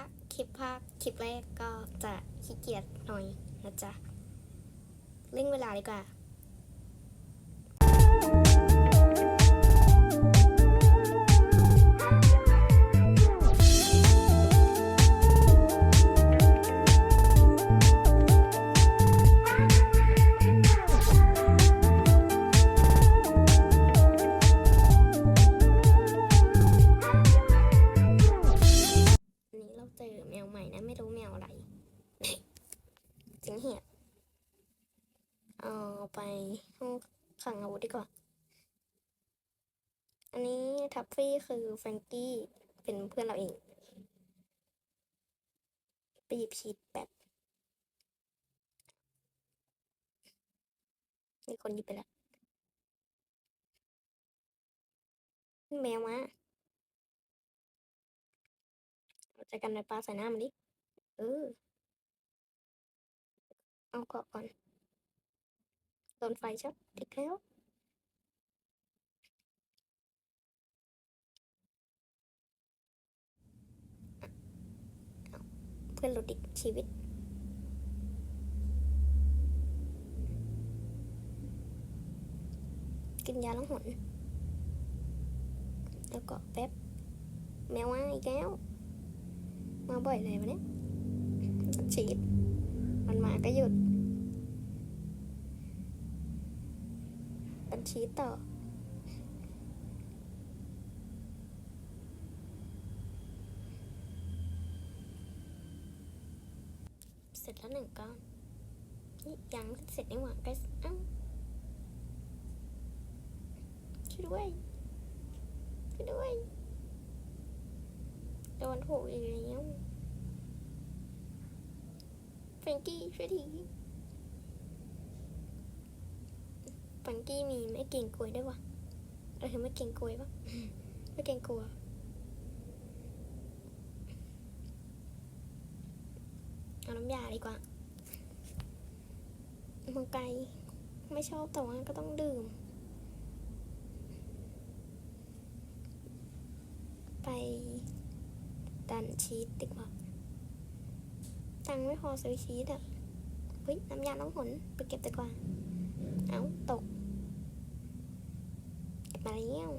าคคลิปภาคคลิปแรกก็จะขี้เกียจหน่อยนะจ๊ะเร่งเวลาดีกว่า เหียเอาไปห้องขังอาวุธดีกว่า อันนี้ทัฟฟี่คือแฟรงกี้เป็นเพื่อนเราเอง ไปหยิบชีตแบบมีคนหยิบไปแล้วแมวมาเอาใจกันในปลาใส่น้ามันดิ เออ เอาเกาะก่อนโดนไฟช็อตติดแล้วเพื่อนหลุดอีกชีวิตกินยาล้างหนแล้วก็แป๊บ แมวมาอีกแล้ว มาบ่อยเลยวะเนี่ยฉีด มันมาก็หยุด ชีดต่อ เสร็จแล้วหนึ่งก้อนนี่ยังเสร็จนี่หว่าก็เอ้าช่วยด้วยช่วยด้วยโดนถูกอีกแล้วแฟรงกี้ช่วยที แฟรงกี้มีไม่เก่งกลัวยด้วยวะเออไม่เก่งกลัวปะไม่เก่งกลัวเอาน้ำยาดีกว่ามังไกลไม่ชอบแต่ว่าก็ต้องดื่ม ไปดันชีสดีกว่าตังไม่พอซื้อชีสอะเฮ้ยน้ำยาล้างหนไปเก็บดีกว่า เอาตกเก็บมา แล้ว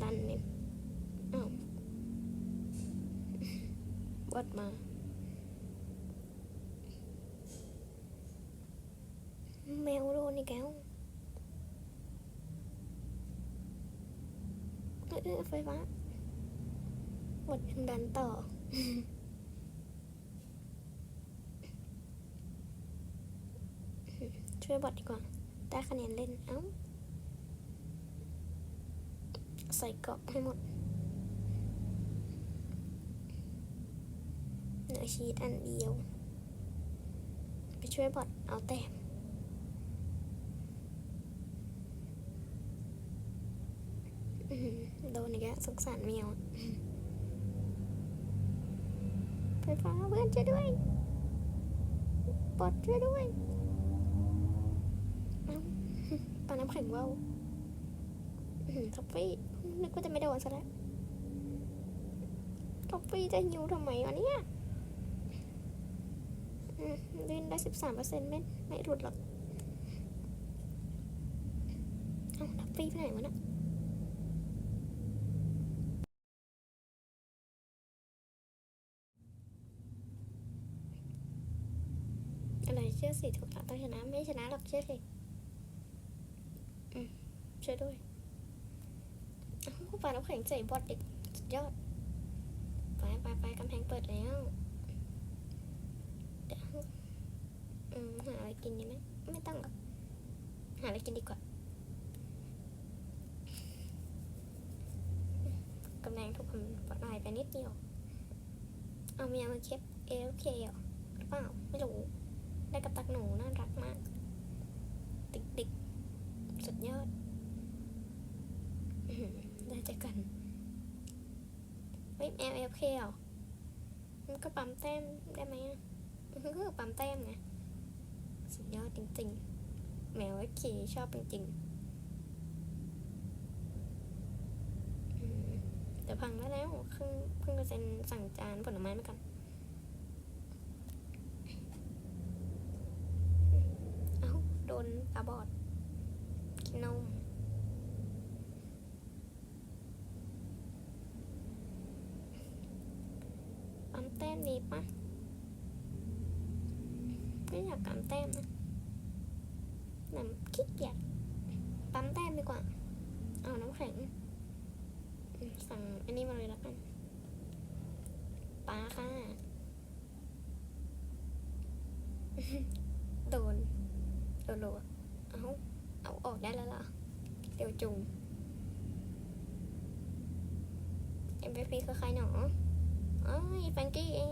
ดันเนี่ยเอ้าบดมาแมวโดนอีกแล้วเออเออไฟฟ้าหมดดันต่อ ช่วยบอดดีกว่า ได้คะแนนเล่น เอ้า ใส่เกาะให้หมด เหนือชีตอันเดียว ไปช่วยบอดเอาแต้มโดนอีกแล้วสงสารแมวอะไฟฟ้าเพื่อนช่วยด้วยปลดช่วยด้วย ปาน้ำแข็งว่าวท็อฟฟี่นึกว่าจะไม่โดนซะแล้วท็อฟฟี่จะหิวทำไมวะเนี่ยลื่นได้สิบสามเปอร์เซ็นต์ไม่ไม่หลุดหรอก เอาท็อฟฟี่ไปไหนวะเนะอะไรเชื่อสิถูกแล้วต้องชนะไม่ชนะหรอกเชื่อสิ ช่วยด้วยอ้าวปาน้ำแข็งใส่บอดเด็กสุดยอด ไปไปไปกำแพงเปิดแล้วเดี๋ยวอืมหาอะไรกินดีไหมไม่ต้องหรอกหาอะไรกินดีกว่ากำแพงถูกทำปลายไปนิดเดียว เอาเมียมาเก็บเอลเคเหรอหรือเปล่าไม่รู้ ได้กับตักหนูน่ารักมาก ติ๊กติ๊กสุดยอดอื้อหือได้เจอกัน เฮ้ย L F K เหรอมันก็ปั๊มแต้มได้ไหมอะมันก็ปั๊มแต้มไงสุดยอดจริงๆ แมวไอ้ขี่ชอบจริงๆอืมเดี๋ยวพังแล้วแล้วครึ่งเพิ่งจะเซ็นสั่งจานผลไม้มาก่อนเอ้าโดนตาบอดกินนม ปั๊มแต้มดีปะไม่อยากปั๊มแต้มนะแต่ขี้เกียจปั๊มแต้มดีกว่า เอาน้ำแข็งอืมสั่งอันนี้มาเลยแล้วกันปลาค่ะ โดนโดนโลวเอาเอาออกได้แล้วเหรอเดี๋ยวจุง MVP คือใครหนอ เอ้ยแฟรงกี้เอง